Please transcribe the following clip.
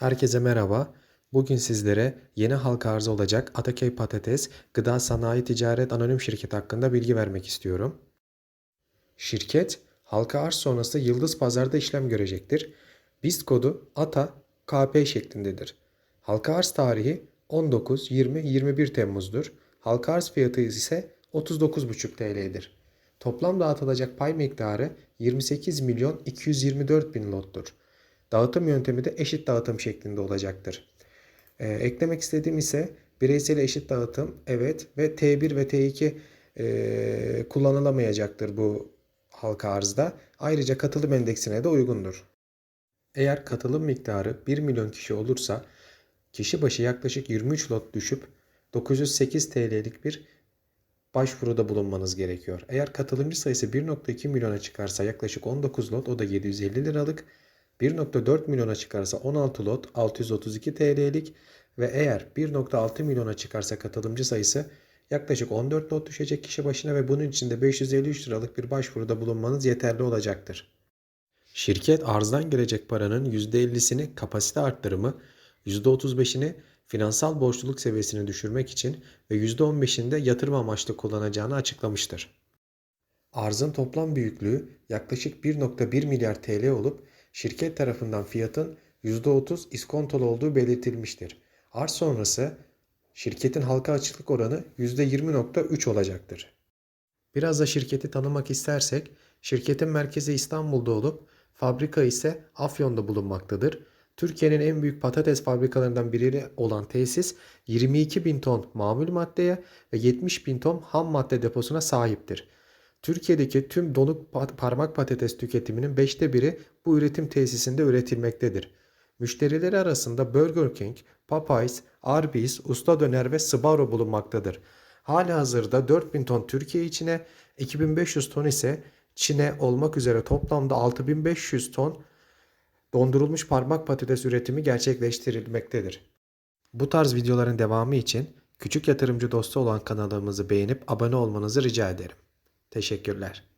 Herkese merhaba. Bugün sizlere yeni halka arz olacak Ataköy Patates Gıda Sanayi Ticaret Anonim Şirketi hakkında bilgi vermek istiyorum. Şirket halka arz sonrası Yıldız Pazar'da işlem görecektir. BIST kodu ATA KP şeklindedir. Halka arz tarihi 19, 20, 21 Temmuz'dur. Halka arz fiyatı ise 39,5 TL'dir. Toplam dağıtılacak pay miktarı 28 milyon 224 bin lottur. Dağıtım yöntemi de eşit dağıtım şeklinde olacaktır. Ee, eklemek istediğim ise bireysel eşit dağıtım evet ve T1 ve T2 e, kullanılamayacaktır bu halka arzda. Ayrıca katılım endeksine de uygundur. Eğer katılım miktarı 1 milyon kişi olursa kişi başı yaklaşık 23 lot düşüp 908 TL'lik bir başvuruda bulunmanız gerekiyor. Eğer katılımcı sayısı 1.2 milyona çıkarsa yaklaşık 19 lot o da 750 liralık. 1.4 milyona çıkarsa 16 lot 632 TL'lik ve eğer 1.6 milyona çıkarsa katılımcı sayısı yaklaşık 14 lot düşecek kişi başına ve bunun için de 553 liralık bir başvuruda bulunmanız yeterli olacaktır. Şirket arzdan gelecek paranın %50'sini kapasite arttırımı, %35'ini finansal borçluluk seviyesini düşürmek için ve %15'ini de yatırım amaçlı kullanacağını açıklamıştır. Arzın toplam büyüklüğü yaklaşık 1.1 milyar TL olup şirket tarafından fiyatın %30 iskontolu olduğu belirtilmiştir. Arz sonrası şirketin halka açıklık oranı %20.3 olacaktır. Biraz da şirketi tanımak istersek, şirketin merkezi İstanbul'da olup fabrika ise Afyon'da bulunmaktadır. Türkiye'nin en büyük patates fabrikalarından biri olan tesis 22 bin ton mamul maddeye ve 70 bin ton ham madde deposuna sahiptir. Türkiye'deki tüm donuk parmak patates tüketiminin 5'te biri bu üretim tesisinde üretilmektedir. Müşterileri arasında Burger King, Popeyes, Arby's, Usta Döner ve Sbarro bulunmaktadır. Hali hazırda 4000 ton Türkiye içine, 2500 ton ise Çin'e olmak üzere toplamda 6500 ton dondurulmuş parmak patates üretimi gerçekleştirilmektedir. Bu tarz videoların devamı için küçük yatırımcı dostu olan kanalımızı beğenip abone olmanızı rica ederim. Teşekkürler.